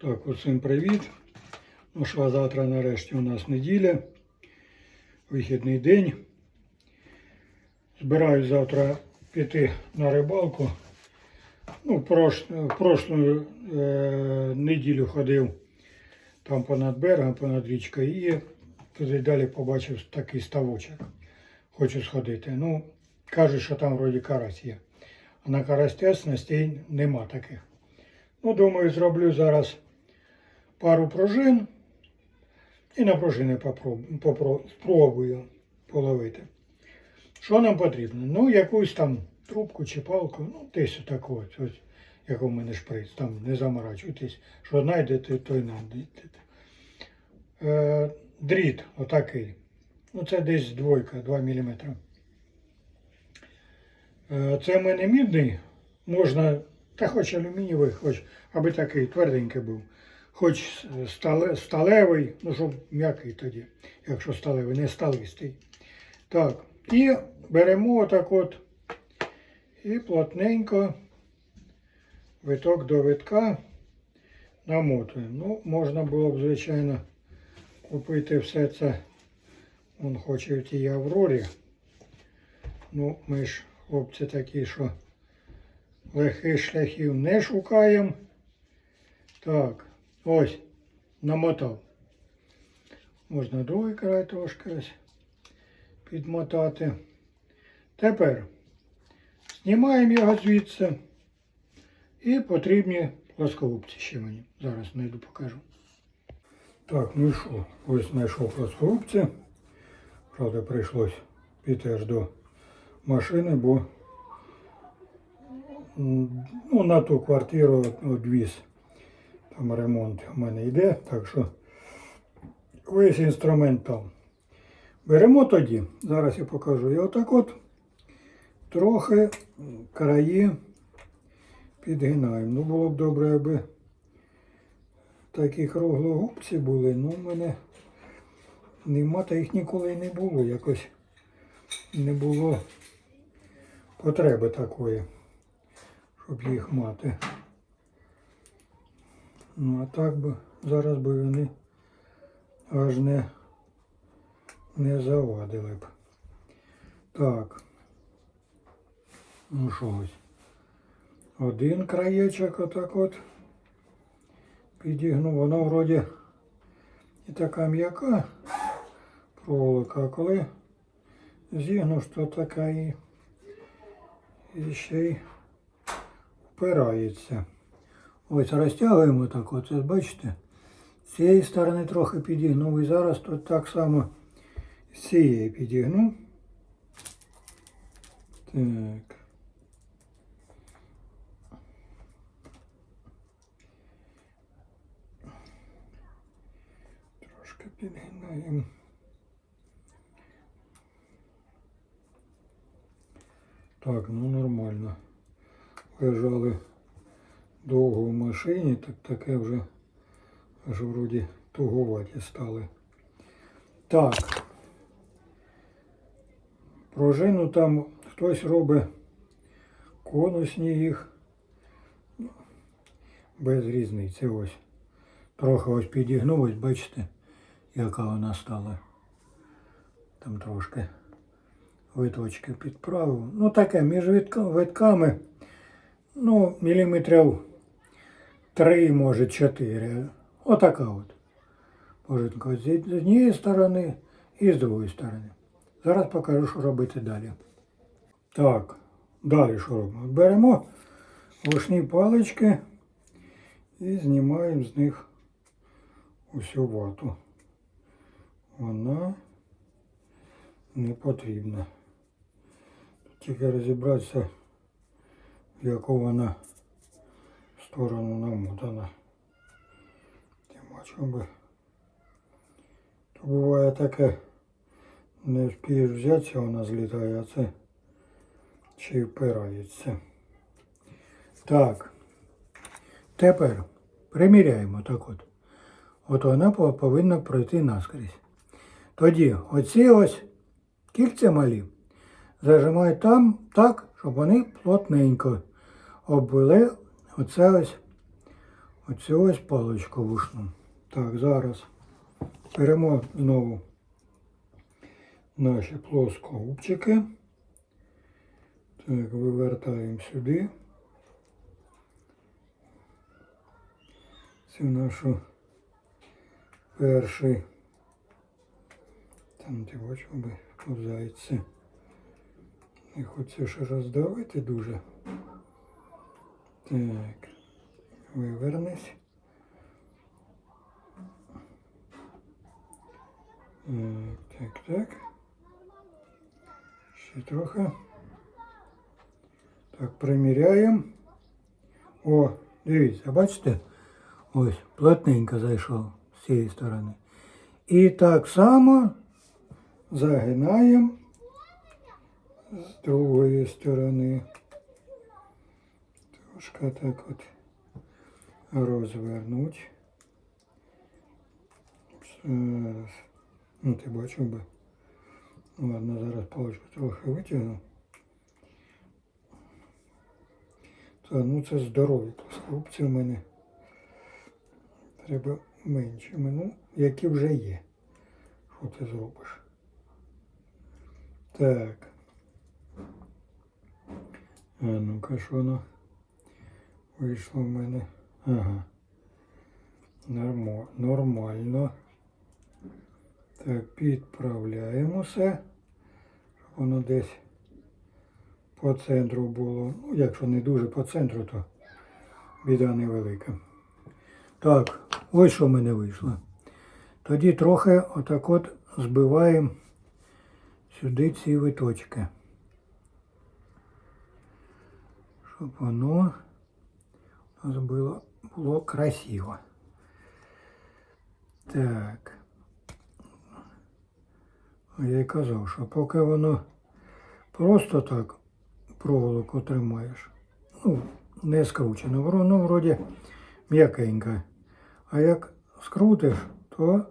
Так, усім привіт. Ну що, завтра нарешті у нас неділя, вихідний день. Збираюсь завтра піти на рибалку. Ну, прошлу е... неділю ходив там понад берегом, понад річкою і туди далі побачив такий ставочок. Хочу сходити. Ну, кажуть, що там вроді карась є. А на карастя снастей нема таких. Ну, думаю, зроблю зараз пару пружин і на пружини спробую половити. Що нам потрібно? Ну, якусь там трубку чи палку, ну, десь ось, як у мене шприц, там не заморачуйтесь. Що знайдете, то й знайдете. Е, дріт отакий. Ну, це десь двойка, 2 мм. Е, це в мене мідний, можна, та хоч алюмінієвий, хоч, аби такий тверденький був. Хоч стале, сталевий, ну щоб м'який тоді, якщо сталевий, не сталистий. Так, і беремо отак от і плотненько виток до витка намотуємо. Ну, можна було б, звичайно, купити все це. Он хоче в тій Аврорі. Ну, ми ж хлопці такі, що легких шляхів не шукаємо. Так, ось, намотав. Можна другий край трошки ось підмотати. Тепер знімаємо його звідси. І потрібні плоскогубці ще мені. Зараз знайду покажу. Так, ну і що? Ось знайшов плоскогубці. Правда, прийшлось піти аж до машини, бо ну, на ту квартиру відвіз. Там ремонт у мене йде, так що весь інструмент там. Беремо тоді, зараз я покажу. І отак от трохи краї підгинаємо. Ну було б добре, аби такі круглогубці були, ну в мене нема, та їх ніколи і не було. Якось не було потреби такої, щоб їх мати. Ну а так би зараз би вони аж не, не завадили б. Так. Ну що ось. Один краєчок отак от підігнув. Воно вроді і така м'яка проволока, а коли зігнув, то така і, і ще й впирається. Ось розтягуємо так, от, ось бачите? З цієї сторони трохи підігнув і зараз тут так само з цієї підігну. Так. Трошки підгинаємо. Так, ну нормально. Лежали Довго в машині, так таке вже аж вроді туговаті стали. Так. Пружину там хтось робить конусні їх. Ну, Без різниці ось. Трохи ось підігнулось, бачите, яка вона стала. Там трошки виточки підправив. Ну таке, між витками, ну, міліметрів три, може, чотири. Отака от. Пожитка з однієї сторони і з другої сторони. Зараз покажу, що робити далі. Так, далі що робимо? Беремо вушні палички і знімаємо з них усю вату. Вона не потрібна. Тільки розібратися, в яку вона сторону намотана. Тим би. То буває таке, не вспієш взятися, вона злітає, а це ще й впирається. Так. Тепер приміряємо так от. От вона повинна пройти наскрізь. Тоді оці ось кільця малі зажимають там так, щоб вони плотненько обвели оце ось Оцю ось паличку вушну. Так, зараз беремо знову наші плоскогубчики. Так, вивертаємо сюди. Цю нашу перший. Там ти бачив би повзається. Не хочеться ще роздавити дуже. Так. Вивернись. Так, так. Ще трохи. Так, приміряємо. О, дивіться, бачите? Ось, плотненько зайшов з цієї сторони. І так само загинаємо з другої сторони. Трошки так от розвернуть. Зараз. Ну, ти бачив би. Ладно, зараз паличку трохи витягну. Та, ну це здорові плоскогубці в мене. Треба меншими, ну, які вже є. Що ти зробиш? Так. А ну-ка, що воно вийшло в мене? Ага. Нормально. Так, підправляємо все, щоб воно десь по центру було. Ну, якщо не дуже по центру, то біда невелика. Так, ось що в мене вийшло. Тоді трохи отак от збиваємо сюди ці виточки. Щоб воно було, було красиво. Так. А Я й казав, що поки воно просто так проволоку тримаєш, ну, не скручено, воно вроді м'якеньке. А як скрутиш, то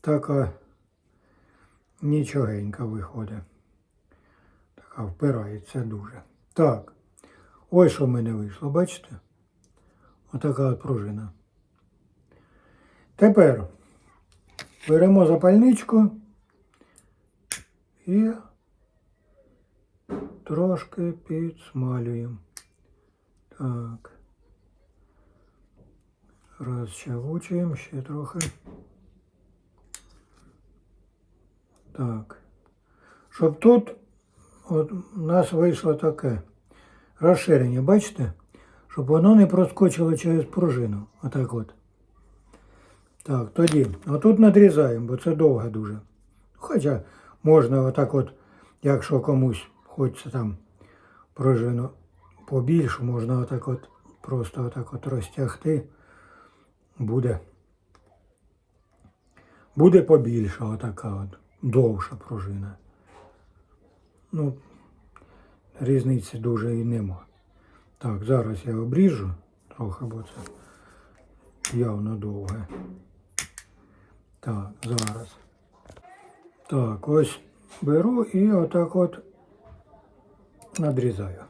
така нічогенька виходить. Така впирається дуже. Так, ось що в мене вийшло, бачите? Отака от пружина. Тепер беремо запальничку і трошки підсмалюємо. Так. Розчавучуємо ще трохи. Так. Щоб тут от у нас вийшло таке розширення, бачите? Щоб воно не проскочило через пружину. Отак от. Так, тоді. Отут надрізаємо, бо це довго дуже. Хоча можна отак от, якщо комусь хочеться там пружину побільше, можна отак от просто отак от розтягти. Буде. Буде побільша отака от, довша пружина. Ну, різниці дуже і нема. Так, зараз я обріжу трохи, бо це явно довге. Так, зараз. Так, ось беру і отак от надрізаю.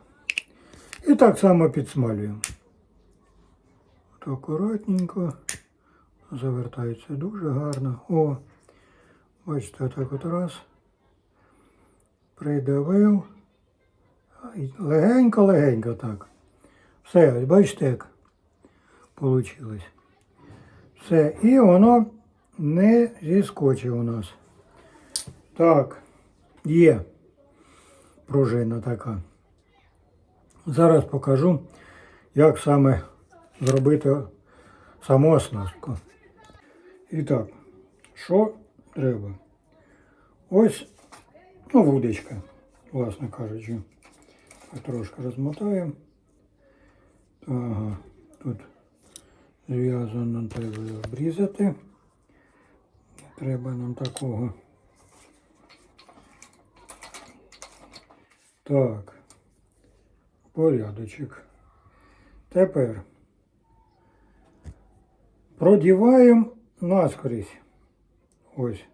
І так само підсмалюємо. От акуратненько. Завертається дуже гарно. О, бачите, отак от раз. Придавив. Легенько-легенько так. Все, ось бачите, як вийшло. Все, і воно не зіскочить у нас. Так, є пружина така. Зараз покажу, як саме зробити саму оснастку. І так, що треба? Ось, ну, вудочка, власне кажучи. Трошки розмотаємо. Ага, тут зв'язано треба обрізати. Треба нам такого. Так, порядочок. Тепер продіваємо наскрізь. Ось.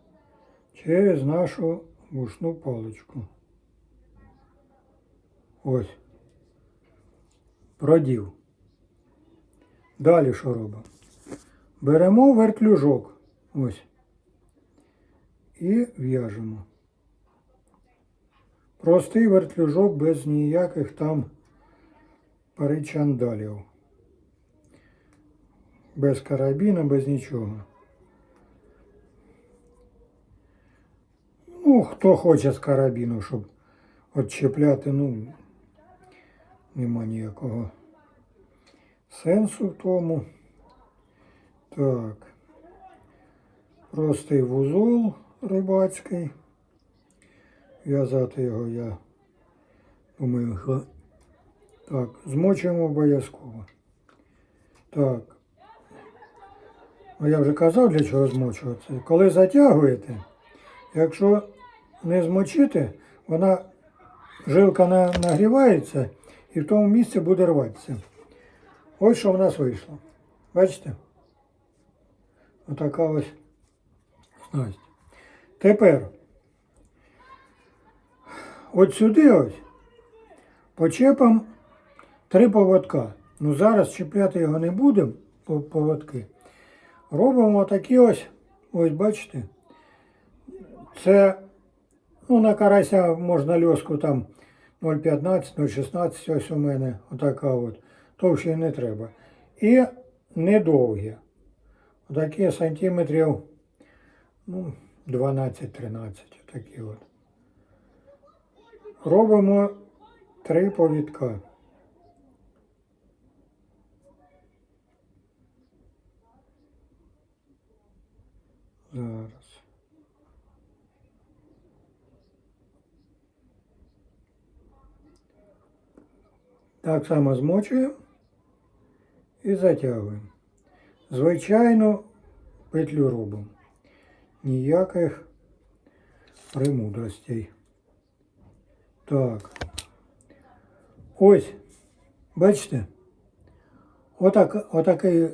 Через нашу вушну паличку. Ось. Продів. Далі що робимо? Беремо вертлюжок. Ось. І в'яжемо. Простий вертлюжок без ніяких там перечандалів. Без карабіна, без нічого. Ну, хто хоче з карабіну, щоб відчіпляти, ну, нема ніякого сенсу в тому. Так. Простий вузол рибацький. В'язати його я думаю, так, змочуємо обов'язково. Так. Ну, я вже казав, для чого змочувати. Коли затягуєте, якщо не змочити, вона жилка нагрівається і в тому місці буде рватися. Ось що в нас вийшло. Бачите? Отака ось снасть. Тепер от сюди ось почепом три поводка. Ну зараз чіпляти його не будемо, поводки. Робимо такі ось, ось бачите. Це ну, на карася можна льоску там 0,15, 0,16, ось у мене отака от. Товще не треба. І недовгі. Отакі сантиметрів ну, 12-13. Такі от. Робимо три повідка. Зараз. Так само змочуємо і затягуємо. Звичайно, петлю робимо. Ніяких премудростей. Так. Ось, бачите? Отак, отакий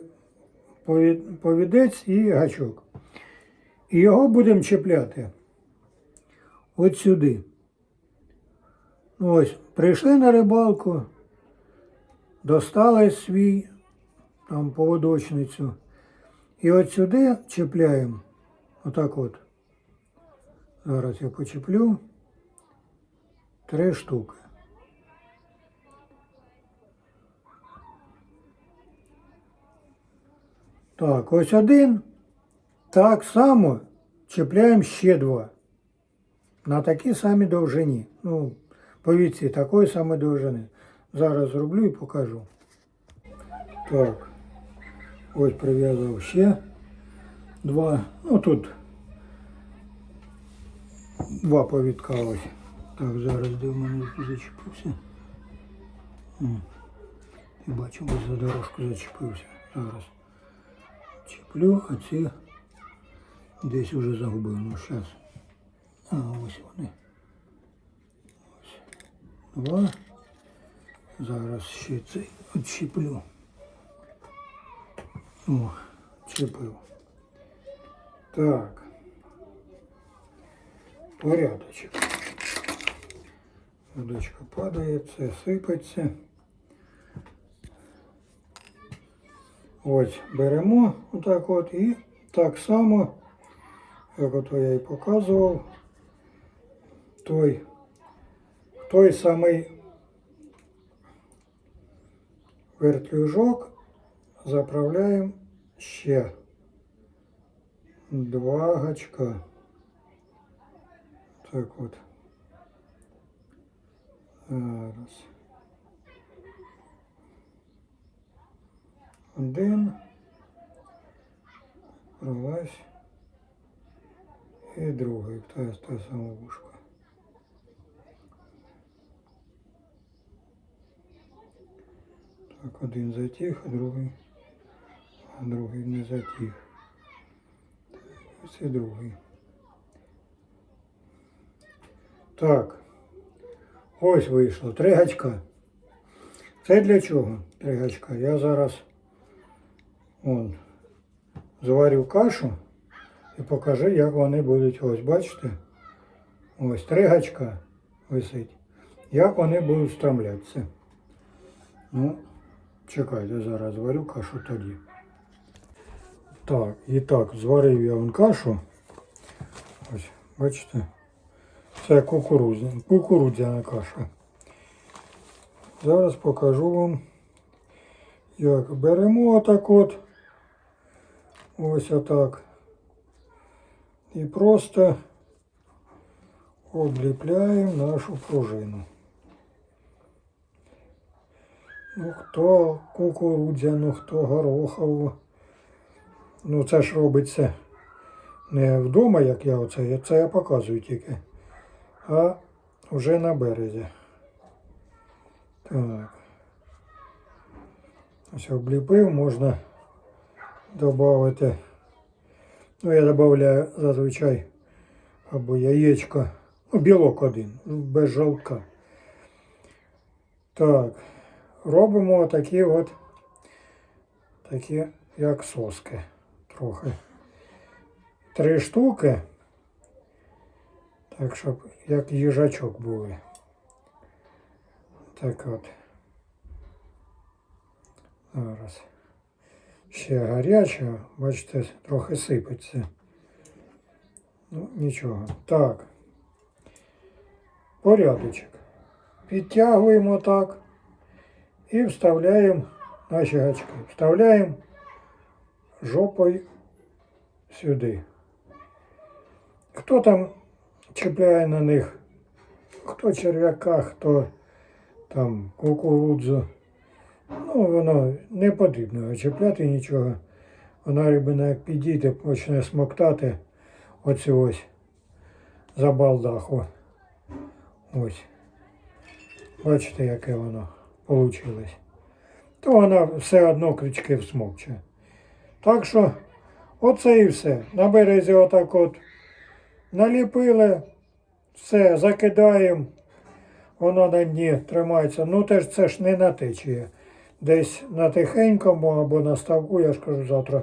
повідець і гачок. І його будемо чіпляти от сюди. Ну, Ось, прийшли на рибалку, достали свій поводочницю. І от сюди чіпляємо. Отак от. Зараз я почеплю. Три штуки. Так, ось один. Так само чіпляємо ще два. На такій самій довжині. Ну, повіці такої самої довжини. Зараз зроблю і покажу. Так. Ось прив'язав ще два. Ну тут два повідка ось. Так, зараз де в мене зачепився. Бачу, ось за дорожку зачепився. Зараз чіплю, а ці десь уже загубив. Ну зараз. А, ось вони. Ось. Два. Зараз ще цей відчіплю. О, чіпив. Так. Порядочок. Водичка падає, це сипеться. Ось беремо отак от і так само, як ото я і показував, той, той самий вертлюжок заправляємо ще два гачка. Так от. Зараз. Один. Пролазь. І другий. Та, та сама вушка. Так, один затих, а другий, а другий не затих. Ось і другий. Так. Ось вийшло. Три гачка. Це для чого? Три гачка. Я зараз он, зварю кашу і покажу, як вони будуть. Ось, бачите? Ось три гачка висить. Як вони будуть стромлятися. Ну, Чекайте, зараз зварю кашу тоді. Так, і так, зварив я вон кашу. Ось, бачите? Це кукурудзя, кукурудзяна каша. Зараз покажу вам, як беремо отак от. Ось отак. І просто обліпляємо нашу пружину. Ну, хто кукурудзяну, хто горохову. Ну, це ж робиться не вдома, як я оце, це я показую тільки, а вже на березі. Так. Ось обліпив, можна додати. Ну, я додаю зазвичай або яєчко, ну, білок один, ну, без жовтка. Так, робимо такі от, такі як соски трохи. Три штуки, так щоб як їжачок були. Так от. Зараз. Ще гаряче, бачите, трохи сипеться. Ну, нічого. Так. Порядочок. Підтягуємо так і вставляємо наші гачки. Вставляємо жопою сюди. Хто там чіпляє на них? Хто черв'яка, хто там кукурудзу. Ну, воно не потрібно чіпляти нічого. Вона рибина як підійде, почне смоктати оцю ось за балдаху. Ось. Бачите, яке воно вийшло. То вона все одно крючки всмокче. Так що, оце і все. На березі отак от наліпили, все, закидаємо. Воно на дні тримається. Ну теж це ж не на течії. Десь на тихенькому або на ставку, я ж кажу, завтра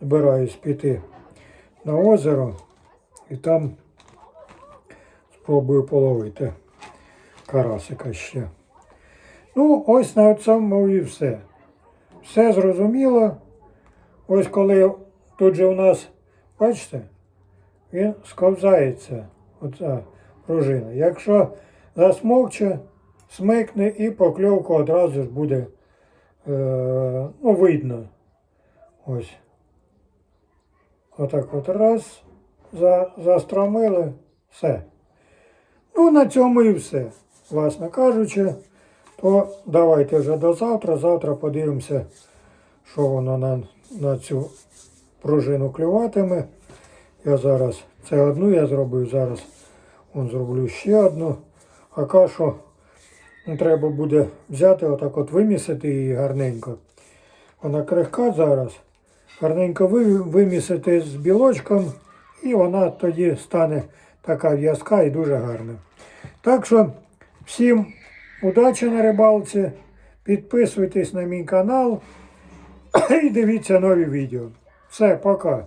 збираюсь піти на озеро і там спробую половити карасика ще. Ну, ось на цьому і все. Все зрозуміло. Ось коли тут же у нас, бачите, він сковзається, оця пружина. Якщо засмокче, смикне і покльовку одразу ж буде е, ну, видно. Ось. Отак от раз, за, застромили, все. Ну, на цьому і все. Власне кажучи, то давайте вже до завтра. Завтра подивимося, що воно на, на цю пружину клюватиме. Я зараз це одну я зробив, зараз он зроблю ще одну. А кашу ну, треба буде взяти, отак от вимісити її гарненько. Вона крихка зараз. Гарненько вимісити з білочком, і вона тоді стане така в'язка і дуже гарна. Так що всім удачі на рибалці. Підписуйтесь на мій канал і дивіться нові відео. Все, пока.